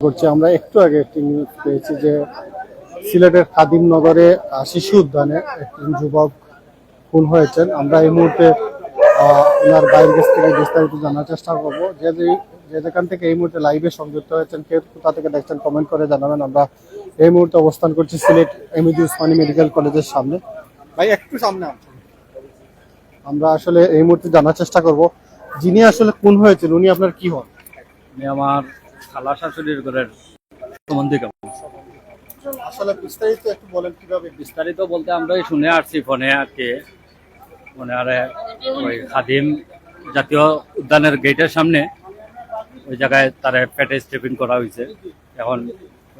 করছি। আমরা একটু আগে একটি নিউজ পেয়েছি যে সিলেটের খাদিম নগরে শিশু উদ্যানে একজন যুবক খুন হয়েছেন। আমরা এই মুহূর্তে আহ, ওনার বাইরের কাছ থেকে বিস্তারিত জানার চেষ্টা করব। যে যে- যে যেখান থেকে এই মুহূর্তে লাইভে সংযুক্ত হয়েছেন কে কোথা থেকে দেখছেন কমেন্ট করে জানাবেন। আমরা এই মুহূর্তে অবস্থান করছি সিলেট এমইডি উসমানী মেডিকেল কলেজের সামনে। ভাই একটু সামনে আসুন। আমরা আসলে এই মুহূর্তে জানার চেষ্টা করব। যিনি আসলে খুন হয়েছেন উনি আপনার কি হন? আমার খালা শাশুড়ির ঘরের সম্বন্ধে কেমন? আসলে বিস্তারিত একটু বলেন কীভাবে বিস্তারিত বলতে আমরাই শুনে আসছি ফোনে আর কি। মানে আরে ওই খাদিম জাতীয় উদ্যানের গেটের সামনে ওই জায়গায় তারা পেটে স্টেপিং করা হয়েছে। এখন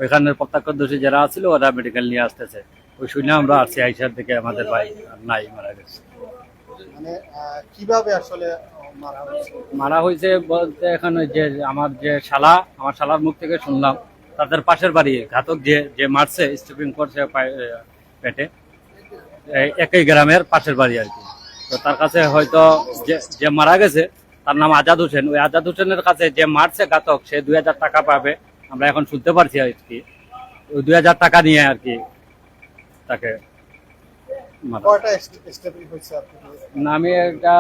ওইখানের প্রত্যক্ষদর্শী যারা আছিল ওরা মেডিকেল নিয়ে আসতেছে। ওই শুনে আমরা আসছি আইসার দিকে আমাদের ভাই নাই মারা গেছে। মানে কীভাবে আসলে মারা হয়েছে। বলতে এখানে যে আমার যে শালা, আমার শালার মুখ থেকে শুনলাম তাদের পাশের বাড়ি, ঘাতক যে যে মারছে স্টিপিং করছে পেটে একই গ্রামের পাশের বাড়ি আর কি। তো তার কাছে হয়তো যে মারা গেছে, তার নাম আজাদ হোসেন। ওই আজাদ হোসেনের কাছে যে মারছে ঘাতক, সে দুই হাজার টাকা পাবে। আমরা এখন শুনতে পারছি আর কি। ওই দুই হাজার টাকা নিয়ে আর কি তাকে মারা কয়টা স্টেপিং হয়েছে আপনি না, আমি একটা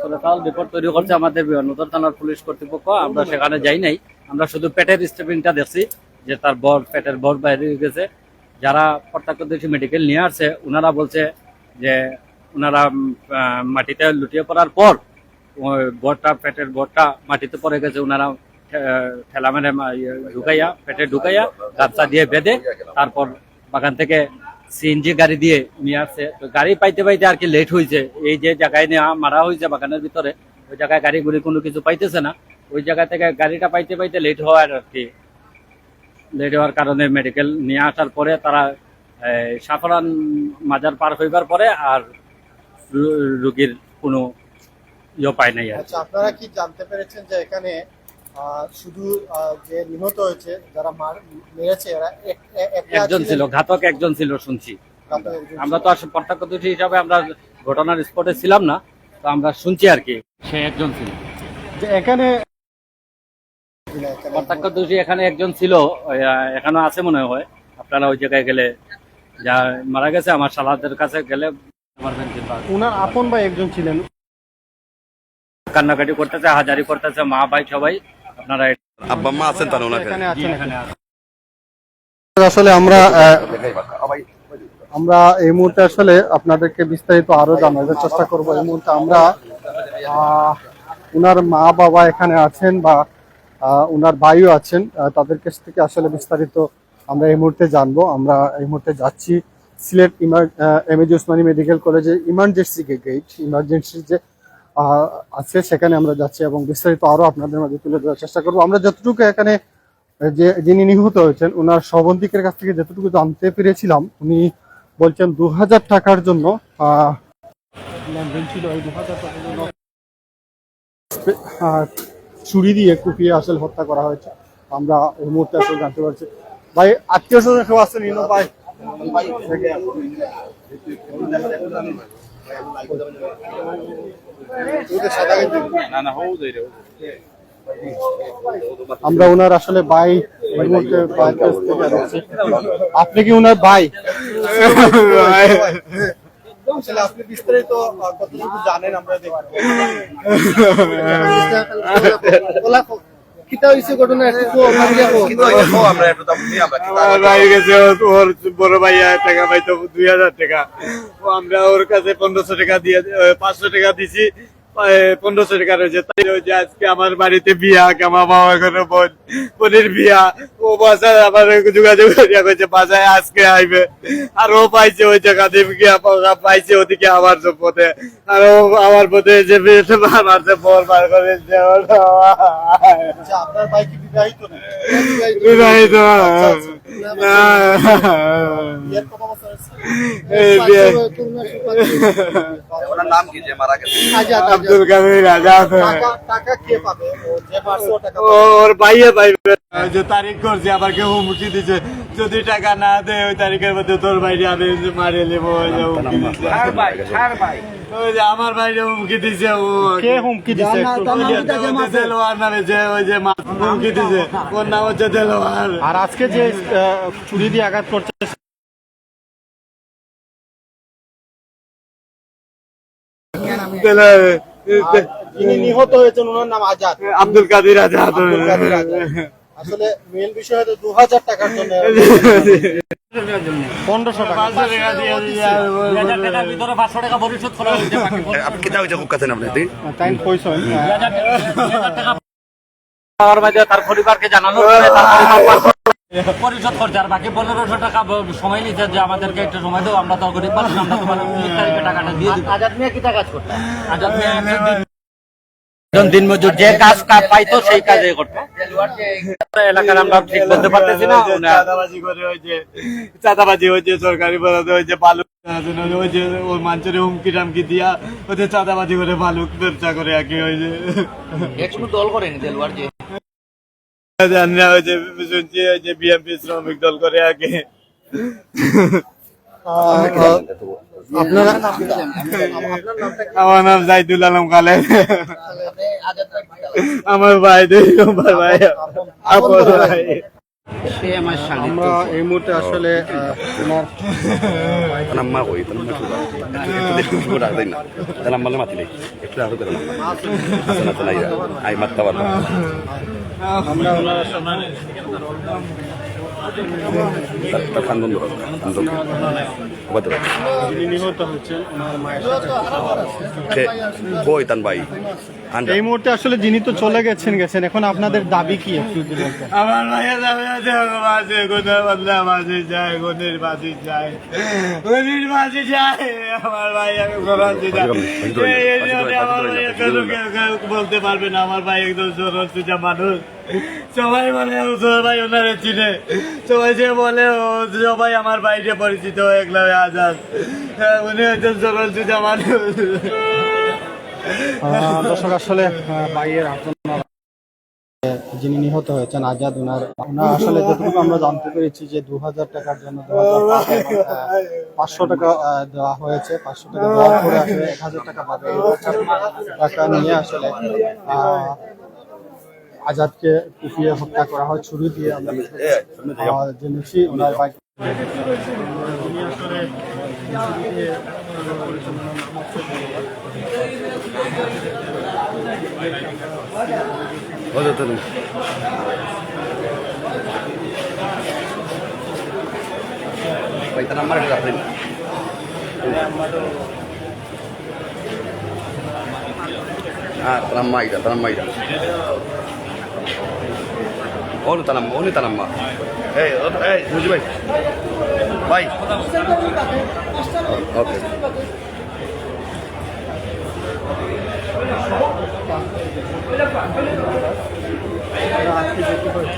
সুরতাল রিপোর্ট তৈরি করছে আমাদের থানার পুলিশ কর্তৃপক্ষ আমরা সেখানে যাই নাই। আমরা শুধু পেটের স্টেপিংটা দেখছি যে তার বর পেটের বর বাইরে গেছে। যারা প্রত্যক্ষদর্শী মেডিকেল নিয়ে আসছে ওনারা বলছে যে ওনারা মাটিতে লুটিয়ে পড়ার পর বরটা পেটের বরটা মাটিতে পড়ে গেছে। ওনারা ঠেলা মেরে ইয়ে ঢুকাইয়া পেটে ঢুকাইয়া গামছা দিয়ে বেঁধে তারপর বাগান থেকে সিএনজি গাড়ি দিয়ে নিয়ে আসছে। তো গাড়ি পাইতে পাইতে আর কি লেট হয়েছে এই যে জায়গায় নেওয়া মারা হয়েছে বাগানের ভিতরে, ওই জায়গায় গাড়ি গুড়ি কোনো কিছু পাইতেছে না। ওই জায়গা থেকে গাড়িটা পাইতে পাইতে লেট হওয়ার আর কি লেট হওয়ার কারণে মেডিকেল নিয়ে আসার পরে তারা সাফরান মাজার পার হইবার পরে আর রুগীর কোনো ইয়ে পায় নাই। আচ্ছা আপনারা কি জানতে পেরেছেন যে এখানে শুধু আহ, যে নিহত হয়েছে যারা মার মেরেছে এরা একজন ছিল ঘাতক একজন ছিল শুনছি। আমরা তো আসলে প্রত্যক্ষদর্শী হিসাবে আমরা ঘটনার স্পটে ছিলাম না তো আমরা শুনছি আর কি। সে একজন ছিল। যে এখানে প্রত্যক্ষদর্শী এখানে একজন ছিল এখনও আছে মনে হয়। আপনারা ওই জায়গায় গেলে যা মারা গেছে আমার সালাদের কাছে গেলে উনার আপন ভাই একজন ছিলেন। কান্নাকাটি করতেছে হাজারি করতেছে মা ভাই সবাই। আপনারা আব্বা মা আছেন তার ওনাকে। এখানে জি, আছেন এখানে আছে। আসলে আমরা আমরা এই মুহূর্তে আসলে আপনাদেরকে বিস্তারিত আরও জানানোর চেষ্টা করব। এই মুহূর্তে আমরা আহ, উনার মা বাবা এখানে আছেন বা আহ, উনার ভাইও আছেন তাদের কাছ থেকে আসলে বিস্তারিত আমরা এই মুহূর্তে জানব। আমরা এই মুহূর্তে যাচ্ছি সিলেট এমএজি উসমানী মেডিকেল কলেজে ইমার্জেন্সি গেট ইমার্জেন্সি যে আছে, সেখানে আমরা যাচ্ছি এবং বিস্তারিত আরও আপনাদের মাঝে তুলে ধরার চেষ্টা করব। আমরা যতটুকু এখানে যে যিনি নিহত হয়েছেন ওনার সবন্ধিকের কাছ থেকে যতটুকু জানতে পেরেছিলাম, উনি বলছেন দু হাজার টাকার জন্য। ছুরি দিয়ে কুপিয়ে আসলে হত্যা করা হয়েছে। আমরা এই মুহূর্তে আসলে জানতে পারছি। ভাই, আত্মীয় স্বজন কেউ আছেন? ইনো ভাই? আমরা ওনার আসলে ভাই। আপনি কি ওনার ভাই? আসলে আপনি বিস্তারিত কতটুকু জানেন আমরা দেখব। কিতা হইছে ঘটনা একটু গেছে ওর বড় ভাইয়া টাকা পাইতো দুই হাজার টাকা। ও আমরা ওর কাছে পনেরোশো টাকা দিয়ে পাঁচশো টাকা দিছি। পনেরোশো টাকা রয়েছে তাই যে আজকে আমার বাড়িতে বিয়া আমার বাবা এখানে বোন বোনের বিয়া। ও বাসায় আমার যোগাযোগ করিয়া কইছে বাসায় আজকে আইবে। আর ও পাইছে ওই জায়গা দিয়ে গিয়া পাইছে ওদিকে আমার পথে। আর ও আমার পথে যে বিয়েতে মার মারছে বর বার করে যে আচ্ছা, আপনার ভাই কি বিবাহিত না? বিবাহিত। ওনার নাম কি যে মারা গেছে। আব্দুল কাদের আজাদ। টাকা টাকা কে পাবে ও যে পারছে ও টাকা ওর ভাইয়ে পাইবে যে তারিখ করছে আবার কেউ হুমকি দিছে। যদি টাকা না দেয় ওই তারিখের মধ্যে তোর বাইরে আমি মারিয়ে নেব ওই যে হুমকি দিছে ওই আমার বাইরে হুমকি দিছে ও কে হুমকি দিছে? একটু ওই যে- ওই যে দেলোয়ার নামে যে ওই যে হুমকি দিছে ওর নাম হচ্ছে দেলোয়ার। আর আজকে যে ছুরি দিয়ে আঘাত করছে যিনি নিহত হয়েছেন ওনার নাম আজাদ। আব্দুল কাদের আজাদ। আসলে মেন বিষয় হলো দু হাজার টাকার জন্য পনেরোশো টাকা। টাকা টাকা হয়েছে আপনি তুই তাই কইছেন তার পরিবারকে জানানো টাকা পরিশোধ করছে আর বাকি পনেরোশো টাকা সময় নিচ্ছে যে আমাদেরকে একটু সময় দেবো আমরা তো গরিব মানুষ আমরা তোমার টাকাটা দিয়ে আজাদ মিয়া কি কাজ করতো আজাদ মিয়া একজন দিন- মজুর যে কাজ পাইতো সেই কাজে করতো। এলাকার আমরা ঠিক বলতে পারতেছি না চাঁদাবাজি করে ওই যে চাঁদাবাজি হয়েছে সরকারি বরাদ্দ হয়েছে বালু ওই যে ওই মানুষের হুমকি টামকি দিয়া ওদের চাঁদাবাজি করে বালু ব্যবসা করে আর কি ওই যে। জানি না ওই যে শুনছি ওই যে বিএমপি শ্রমিক দল করে আর কি। আপনারা? আমার নাম জাইদুল আলম খালেদ আমার ভাই দুই নম্বর ভাই। আপন ভাই। আমরা এই মুহূর্তে আসলে কই? একটু আরও করে আই মারতে আমরা ওনার তার কই তান ভাই? এই মুহূর্তে আসলে যিনি তো চলে গেছেন গেছেন। এখন আপনাদের দাবি কি একটু আমার ভাইয়া যাবে আছে বদলা যায় যায়। আমার ভাই আমি যায়। আমার বলতে পারবে না আমার ভাই একদম মানুষ। সবাই তোর ভাই ওনারে চিনে। সবাই যে বলে সবাই আমার বাইরে পরিচিত একলা আজাদ। হ্যাঁ, উনি হচ্ছেন সরাসরি মানুষ দর্শক আসলে ভাইয়ের আত্মনার যিনি নিহত হয়েছেন আজাদ ওনার ওনার আসলে যতটুকু আমরা জানতে পেরেছি যে দু হাজার টাকার জন্য পাঁচশো টাকা দেওয়া হয়েছে পাঁচশো টাকা দেওয়ার পরে আসলে এক হাজার টাকা বাদে টাকা নিয়ে আসলে আজাদকে কুপিয়ে হত্যা করা হয়, ছুরি দিয়ে আমরা জেনেছি ওনার বাইক তিনি আসলে ছুরি দিয়ে ও তো তুমি ভাই onu tanam ma. Hey, ot- hey, Muji bhai. Bhai. Okay.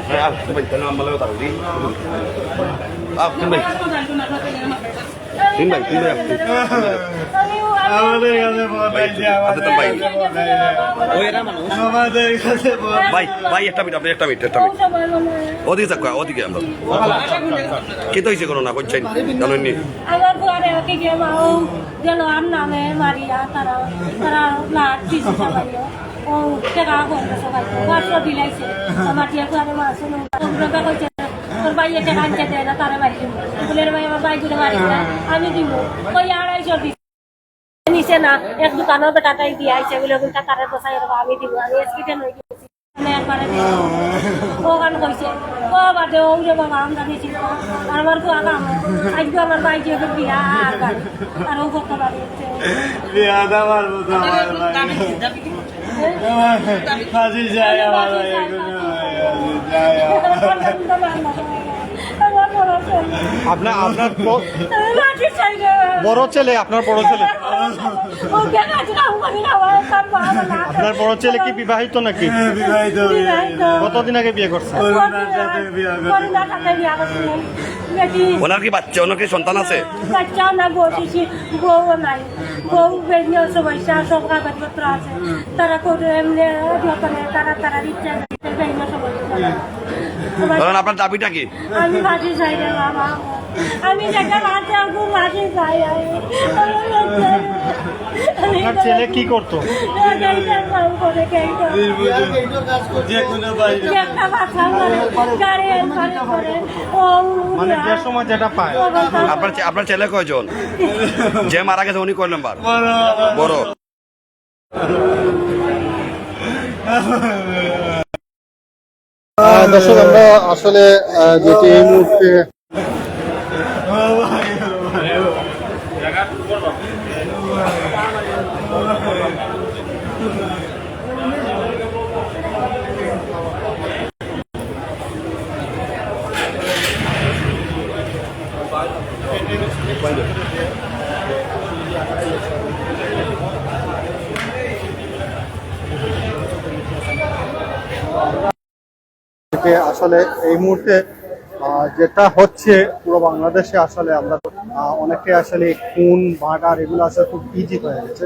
হ্যাঁ আপনি ভাই তাহলে আমার তার দিন আপনি ভাই তিন ভাই তিন ভাই আপনি আমাদের কাছে আমাদের। কাছে ভাই ভাই। একটা মিনিট আপনি একটা মিনিট একটা মিনিট। ওদিকে যাক ওদিকে আমরা। কে তো হয়েছে কোনো না করছেন জানেন নি? আমার ঘরে কি গে মাও গেল আর নামে মারিয়া তারা তারা লাট কিছু চালাইও ও টাকা করে সবাই। পাঁচশো দিলাইছে আমার টিয়া ঘরে মাছ তোমরা কইছে তোর ভাই এটা কাঁচে দেয় না তারা মারি দিব। বলে ভাই আমার ভাই গুলো মারি আমি দিব। ওই আড়াইশো দিছি না এক দোকানের বেটাটাই দিয়ে আইছে বলে ওইটা তারা বসাই আমি দিব আমি এসকিটে নই দিয়েছি একবারে ও গান কইছে ও বাদে ও রে বাবা আমরা দিছি আর আমার তো আগাম আজকে আমার ভাই যে বিয়া আর বাড়ি আর ও করতে পারে বিয়াদা মারবো তো আমার ভাই। ফাঁসি যায় আমার ভাই যায় আমার। আপনার আপনার বড় ছেলে আপনার বড় ছেলে। আপনার বড় ছেলে কি বিবাহিত নাকি? বিবাহিত বিবাহিত। কতদিন আগে বিয়ে করছে? ওনার কি বাচ্চা? ওনার কি সন্তান আছে? বাচ্চাও না বসেছি বউ নাই। বউ বেরিয়ে সমস্যা সব কাগজপত্র আছে। তারা করে এমনি তারা তারা ইচ্ছা বেরিয়ে সমস্যা ধরেন আপনার দাবিটা কি? আমি মাঝে যাই রে বাবা। আমি আমি মাঝে যাই আপনার ছেলে কি করতো কাম করে কে যে কোনো বাইরে একটা বাসা করে গাড়ি এলফারে করে ও মানে যে সময় যেটা পায়। আপনার আপনার ছেলে কয়জন? যে মারা গেছে উনি কয় নাম্বার? বড়। দর্শক আমরা আসলে যেটি এই মুহূর্তে থেকে আসলে এই মুহূর্তে যেটা হচ্ছে পুরো বাংলাদেশে আসলে আমরা অনেকে আসলে খুন মার্ডার এগুলো আসলে খুব ইজি হয়ে গেছে।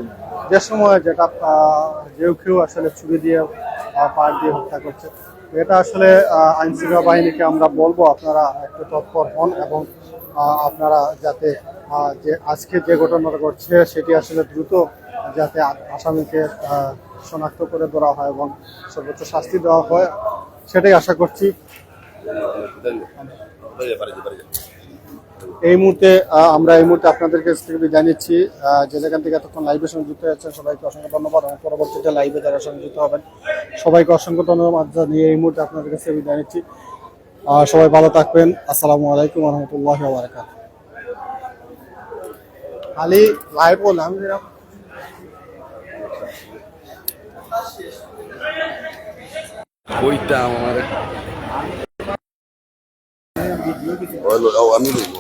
যে সময় যেটা কেউ কেউ আসলে ছুরি দিয়ে পার দিয়ে হত্যা করছে। এটা আসলে আহ, আইন শৃঙ্খলা বাহিনীকে আমরা বলব আপনারা একটু তৎপর হন এবং আপনারা যাতে যে আজকে যে ঘটনাটা ঘটছে সেটি আসলে দ্রুত যাতে আসামিকে শনাক্ত করে ধরা হয় এবং সর্বোচ্চ শাস্তি দেওয়া হয়। সেটাই আশা করছি। এই মুহূর্তে আমরা এই মুহূর্তে আপনাদের কাছ থেকে নিচ্ছি। যে যেখান থেকে এতক্ষণ লাইভের সঙ্গে যুক্ত হয়েছেন সবাইকে অসংখ্য ধন্যবাদ এবং পরবর্তীতে লাইভে যারা সংযুক্ত হবেন, সবাইকে অসংখ্য ধন্যবাদ জানিয়ে এই মুহূর্তে আপনাদের কাছে বিদায় নিচ্ছি। সবাই ভালো থাকবেন। আসসালামু আলাইকুম রহমতুল্লাহ খালি লাইভ বললাম বইটা আমার। আমি দেখব।